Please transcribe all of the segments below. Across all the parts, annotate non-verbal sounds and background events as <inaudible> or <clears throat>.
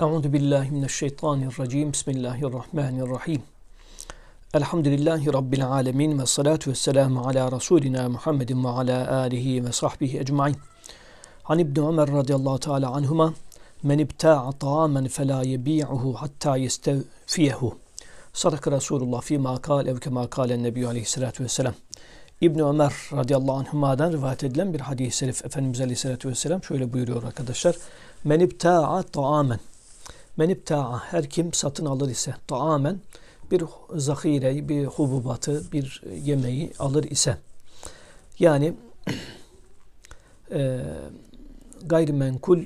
Euzu billahi mineşşeytanirracim. Bismillahirrahmanirrahim. Elhamdülillahi rabbil alamin ve salatu vesselamu ala rasulina Muhammedin ve ala alihi ve sahbihi ecmaîn. Han İbn Ömer radıyallahu teala anhuma men ibta'a ta'amen fela yebi'uhu hatta yestevfiyehu. Sadaka Resulullah fi ma kal ev kema kalen Nebi aleyhissalatu vesselam. İbn Ömer radıyallahu anhuma'dan rivayet edilen bir hadis-i şerif Efendimiz aleyhissalatu vesselam şöyle buyuruyor arkadaşlar. Men ibta'a ta'amen Menipta'a her kim satın alır ise taamen bir zahire, bir hububatı, bir yemeği alır ise yani <clears throat> e, gayrimenkul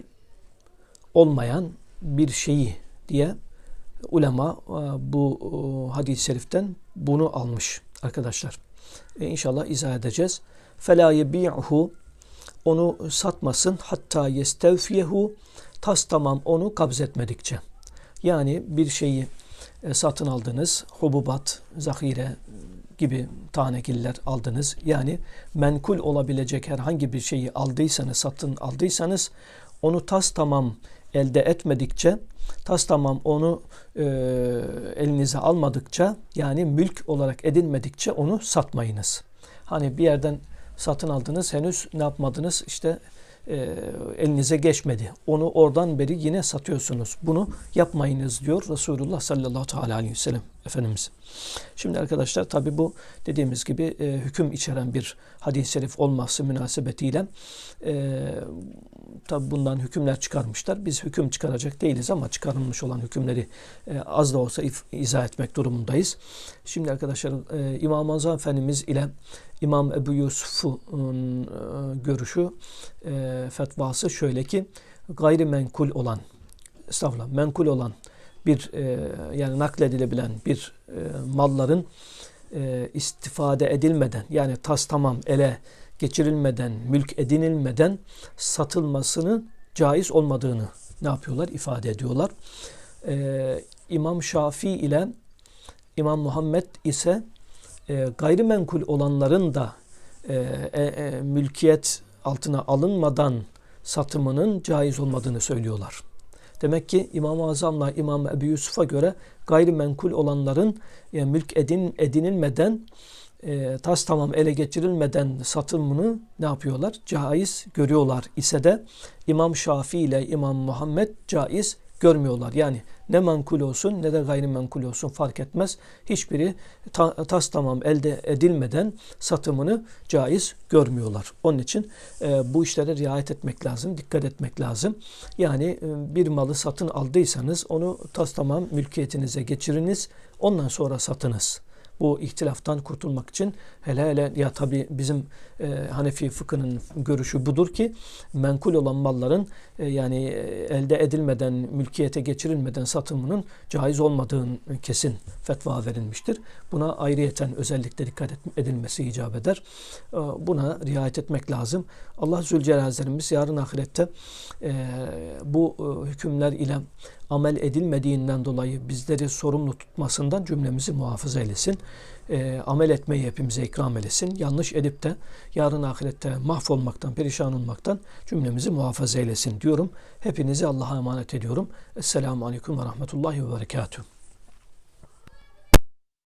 olmayan bir şeyi diye ulema e, bu e, hadis-i şeriften bunu almış arkadaşlar. E, inşallah izah edeceğiz. فَلَا يَبِيعُهُ Onu satmasın hatta yestevfiyehu tas tamam onu kabzetmedikçe. Yani bir şeyi e, satın aldınız, hububat, zahire gibi tanekiller aldınız. Yani menkul olabilecek herhangi bir şeyi aldıysanız, satın aldıysanız onu tas tamam elde etmedikçe, tas tamam onu e, elinize almadıkça yani mülk olarak edinmedikçe onu satmayınız. Hani bir yerden satın aldınız henüz ne yapmadınız işte e, elinize geçmedi. Onu oradan beri yine satıyorsunuz. Bunu yapmayınız diyor Resulullah sallallahu aleyhi ve sellem Efendimiz. Şimdi arkadaşlar tabi bu dediğimiz gibi e, hüküm içeren bir hadis-i şerif olması münasebetiyle e, tabi bundan hükümler çıkarmışlar. Biz hüküm çıkaracak değiliz ama çıkarılmış olan hükümleri e, az da olsa if, izah etmek durumundayız. Şimdi arkadaşlar e, İmam-ı Azam Efendimiz ile İmam Ebu Yusuf'un e, görüşü, e, fetvası şöyle ki gayrimenkul olan, estağfurullah menkul olan bir e, yani nakledilebilen bir e, malların e, istifade edilmeden yani tas tamam ele geçirilmeden, mülk edinilmeden satılmasının caiz olmadığını ne yapıyorlar? ifade ediyorlar. E, İmam Şafii ile İmam Muhammed ise e, gayrimenkul olanların da e, e, e, mülkiyet altına alınmadan satımının caiz olmadığını söylüyorlar. Demek ki İmam-ı Azam'la İmam Ebu Yusuf'a göre gayrimenkul olanların yani mülk edin, edinilmeden e, tas tamam ele geçirilmeden satımını ne yapıyorlar? Caiz görüyorlar ise de İmam Şafii ile İmam Muhammed caiz görmüyorlar. Yani ne menkul olsun ne de gayrimenkul olsun fark etmez. Hiçbiri ta, tas tamam elde edilmeden satımını caiz görmüyorlar. Onun için e, bu işlere riayet etmek lazım, dikkat etmek lazım. Yani e, bir malı satın aldıysanız onu tas tamam mülkiyetinize geçiriniz. Ondan sonra satınız bu ihtilaftan kurtulmak için hele hele ya tabi bizim e, Hanefi fıkhının görüşü budur ki menkul olan malların e, yani e, elde edilmeden mülkiyete geçirilmeden satımının caiz olmadığın kesin fetva verilmiştir. Buna ayrıyeten özellikle dikkat edilmesi icap eder. E, buna riayet etmek lazım. Allah Zülcelal'imiz yarın ahirette e, bu e, hükümler ile amel edilmediğinden dolayı bizleri sorumlu tutmasından cümlemizi muhafaza eylesin. E, amel etmeyi hepimize ikram eylesin. Yanlış edip de yarın ahirette mahvolmaktan, perişan olmaktan cümlemizi muhafaza eylesin diyorum. Hepinizi Allah'a emanet ediyorum. Esselamu Aleyküm ve Rahmetullahi ve Berekatuhu.